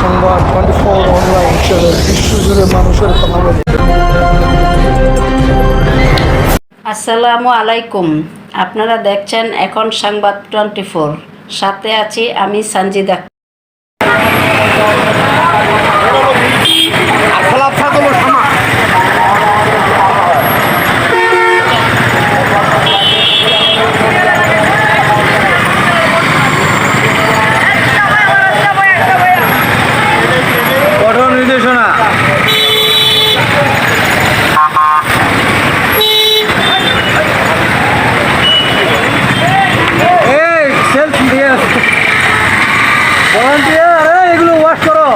সংবাদ twenty four online channel বিশ্বজুড়ে মানুষের আসসালামু আলাইকুম। আপনারা দেখছেন এখন সংবাদ টোয়েন্টি ফোর। সাথে আছি আমি সঞ্জিদা। ভলান্টিয়ার এগুলো ওয়াশ করো।